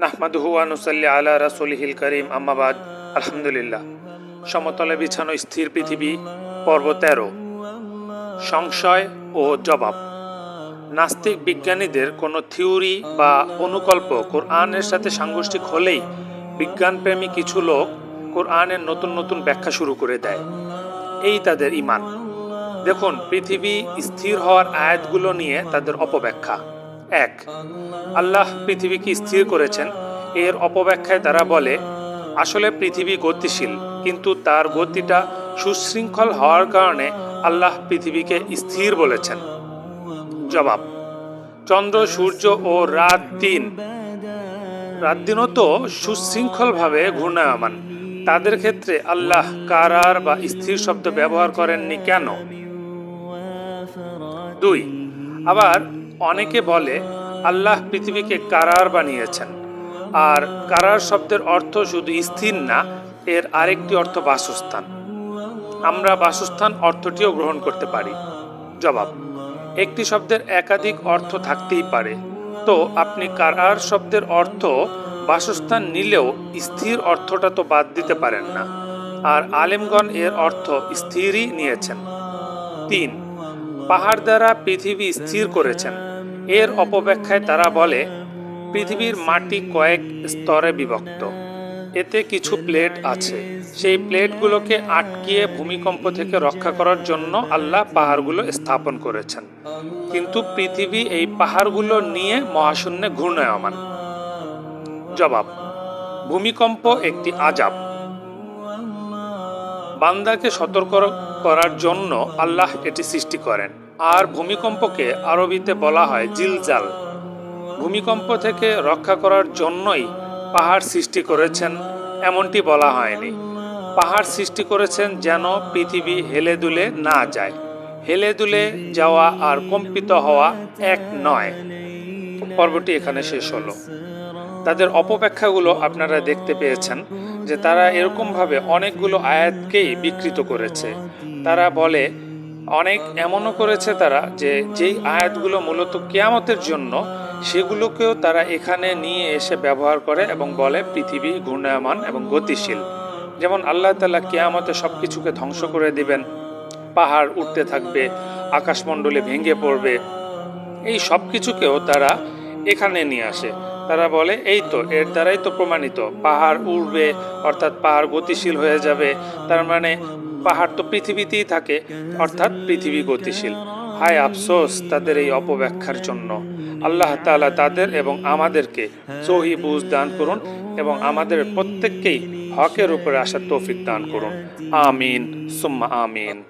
নাহমাদুহু আনুসাল্লি আলা রাসুলহিল করিম আম্মাবাদ আলহামদুলিল্লাহ। সমতলে বিছানো স্থির পৃথিবী, পর্ব তেরো। সংশয় ও জবাব। নাস্তিক বিজ্ঞানীদের কোনো থিওরি বা অনুকল্প কোরআনের সাথে সাংঘর্ষিক হলেই বিজ্ঞানপ্রেমী কিছু লোক কোরআনের নতুন নতুন ব্যাখ্যা শুরু করে দেয়। এই তাদের ইমান। দেখুন, পৃথিবী স্থির হওয়ার আয়াতগুলো নিয়ে তাদের অপব্যাখ্যা। এক। আল্লাহ পৃথিবীকে স্থির করেছেন। এর অপব্যাখ্যায় তারা বলে, আসলে পৃথিবী গতিশীল, কিন্তু তার গতিটা সুশৃঙ্খল হওয়ার কারণে আল্লাহ পৃথিবীকে স্থির বলেছেন। জবাব, চন্দ্র, সূর্য ও রাত দিন রাত দিনও তো সুশৃঙ্খলভাবে ঘূর্ণায়মান। তাদের ক্ষেত্রে আল্লাহ কারার বা স্থির শব্দ ব্যবহার করেননি কেন? দুই, আবার অনেকে বলে, আল্লাহ পৃথিবীকে কারার বানিয়েছেন। আর কারার শব্দের অর্থ শুধু স্থির না, এর আরেকটি অর্থ বাসস্থান। আমরা বাসস্থান অর্থটিও গ্রহণ করতে পারি। জবাব, একটি শব্দের একাধিক অর্থ থাকতেই পারে। তো আপনি কারার শব্দের অর্থ বাসস্থান নিলেও স্থির অর্থটা তো বাদ দিতে পারেন না। আর আলেমগণ এর অর্থ স্থিরই নিয়েছেন। তিন, পাহাড় দ্বারা পৃথিবী স্থির করেছেন। এর অপব্যাখ্যায় তারা বলে, পৃথিবীর মাটি কয়েক স্তরে বিভক্ত। এতে কিছু প্লেট আছে। সেই প্লেটগুলোকে আটকিয়ে ভূমিকম্প থেকে রক্ষা করার জন্য আল্লাহ পাহাড়গুলো স্থাপন করেছেন। কিন্তু পৃথিবী এই পাহাড়গুলো নিয়ে মহাশূন্যে ঘূর্ণায়মান। জবাব, ভূমিকম্প একটি আজাব। বান্দাকে সতর্ক করার জন্য আল্লাহ এটি সৃষ্টি করেন। আর ভূমিকম্পকে আরবিতে বলা হয় জিলজাল। ভূমিকম্প থেকে রক্ষা করার জন্যই পাহাড় সৃষ্টি করেছেন, এমনটি বলা হয়নি। পাহাড় সৃষ্টি করেছেন যেন পৃথিবী হেলে দুলে না যায়। হেলে দুলে যাওয়া আর কম্পিত হওয়া এক নয়। পর্বটি এখানে শেষ হলো। তাদের অপব্যাখ্যাগুলো আপনারা দেখতে পেয়েছেন যে তারা এরকমভাবে অনেকগুলো আয়াতকেই বিকৃত করেছে। তারা বলে, অনেক এমনও করেছে তারা যে যেই আয়াতগুলো মূলত কেয়ামতের জন্য, সেগুলোকেও তারা এখানে নিয়ে এসে ব্যবহার করে এবং বলে পৃথিবী ঘূর্ণায়মান এবং গতিশীল। যেমন আল্লাহ তালা কেয়ামতে সব কিছুকে ধ্বংস করে দিবেন। পাহাড় উঠতে থাকবে, আকাশমণ্ডলে ভেঙে পড়বে। এই সব কিছুকেও তারা এখানে নিয়ে আসে। তারা বলে, এই তো, এর দ্বারাই তো প্রমাণিত। পাহাড় উড়বে, অর্থাৎ পাহাড় গতিশীল হয়ে যাবে। তার মানে পাহাড় তো পৃথিবীতেই থাকে, অর্থাৎ পৃথিবী গতিশীল। হায় আফসোস তাদের এই অপব্যাখ্যার জন্য। আল্লাহ তালা তাদের এবং আমাদেরকে সহি বুঝ দান করুন এবং আমাদের প্রত্যেককেই হকের উপরে আসার তৌফিক দান করুন। আমিন, সুম্মা আমিন।